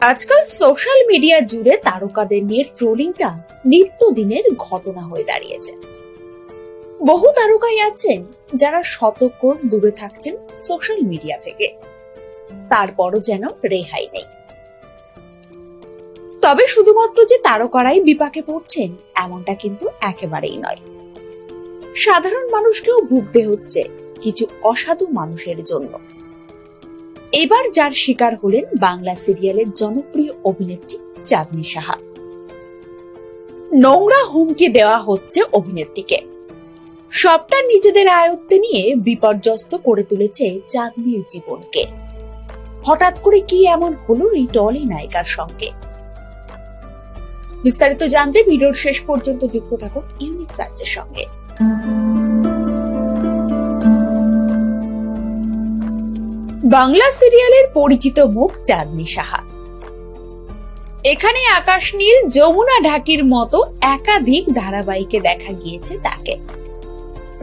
আজকাল social media জুড়ে তারকাদের নিয়ে ট্রোলিংটা নিত্যদিনের ঘটনা হয়ে দাঁড়িয়েছে। বহু তারকাই আছেন যারা শত কোষ দূরে থাকছেন সোশ্যাল মিডিয়া থেকে। তারপরও যেন রেহাই নেই। তবে শুধুমাত্র যে তারকারাই বিপাকে পড়ছেন, এমনটা কিন্তু একেবারেই নয়। সাধারণ মানুষকেও ভুগতে হচ্ছে কিছু অসাধু মানুষের জন্য। এবার যার শিকার হলেন বাংলা সিরিয়ালের জনপ্রিয় অভিনেত্রী চাঁদনি সাহা। নোংরা হুমকি দেওয়া হচ্ছে অভিনেত্রীকে। সবটা নিজেদের আয়ত্তে নিয়ে বিপর্যস্ত করে তুলেছে চাঁদনির জীবনকে। হঠাৎ করে কি এমন হলো এই টলি নায়িকার সঙ্গে? বিস্তারিত জানতে ভিডিওর শেষ পর্যন্ত যুক্ত থাকুন ইউনিক সার্চের সঙ্গে। বাংলা সিরিয়ালের পরিচিত মুখ চাঁদনি সাহা। এখানে আকাশ নীল, যমুনা ঢাকির মতো একাধিক ধারাবাহিকে দেখা গিয়েছে তাকে।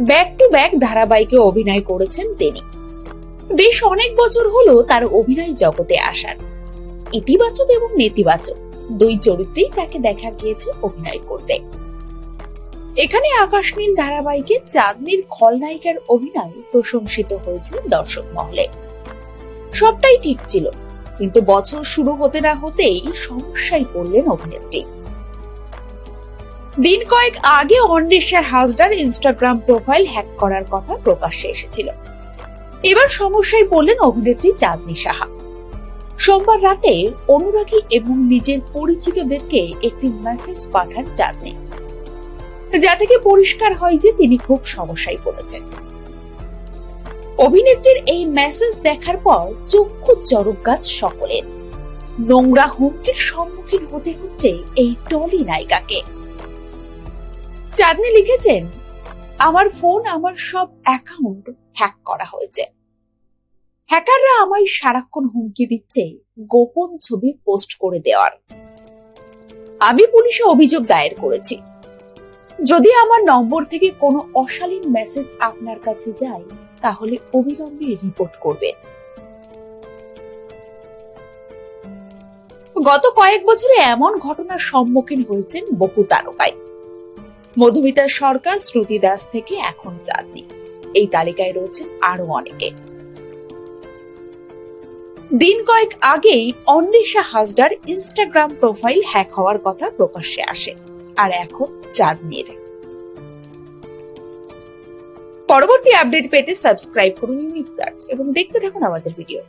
ব্যাক টু ব্যাক ধারাবাহিকে অভিনয় করেছেন তিনি। বেশ অনেক বছর হলো তার অভিনয় জগতে আসার। ইতিবাচক এবং নেতিবাচক দুই চরিত্রেই তাকে দেখা গিয়েছে অভিনয় করতে। এখানে আকাশ নীল ধারাবাহিকে চাঁদনির খলনায়িকার অভিনয় প্রশংসিত হয়েছে দর্শক মহলে। সবটাই ঠিক ছিল। কিন্তু বছর শুরু হতে না হতেই সমস্যায় পড়লেন অভিনেত্রী। দিন কয়েক আগে অন্বেষার হাসডার ইনস্টাগ্রাম প্রোফাইল হ্যাক করার কথা প্রকাশ্যে এসেছিল। এবার সমস্যায় পড়লেন অভিনেত্রী চাঁদনি সাহা। সোমবার রাতে অনুরাগী এবং নিজের পরিচিতদেরকে একটি মেসেজ পাঠান চাঁদনি। যা থেকে পরিষ্কার হয় যে তিনি খুব সমস্যায় পড়েছেন। অভিনেত্রীর এই মেসেজ দেখার পর চক্ষু চরক গাছ সকলের। নোংরা হুমকির সম্মুখীন হতে হচ্ছে এই টলি নায়িকাকে। চাঁদনি লিখেছেন, আমার ফোন আমার সব অ্যাকাউন্ট হ্যাক করা হয়েছে। হ্যাকাররা আমায় সারাক্ষণ হুমকি দিচ্ছে গোপন ছবি পোস্ট করে দেওয়ার। আমি পুলিশে অভিযোগ দায়ের করেছি। যদি আমার নম্বর থেকে কোনো অশালীন মেসেজ আপনার কাছে যায় তাহলে অবিলম্বে রিপোর্ট করবেন গত কয়েক বছরে এমন ঘটনার সম্মুখীন হয়েছেন বহু তারকায় মধুমিতা সরকার শ্রুতি দাস থেকে এখন চাঁদনি এই তালিকায় রয়েছেন আরও অনেকে। দিন কয়েক আগেই অন্বেষা হাসডার ইনস্টাগ্রাম প্রোফাইল হ্যাক হওয়ার কথা প্রকাশ্যে আসে। আর এখন চাঁদনির পরবর্তী আপডেট পেতে সাবস্ক্রাইব করুন ইউনিক এবং দেখতে থাকুন আমাদের ভিডিও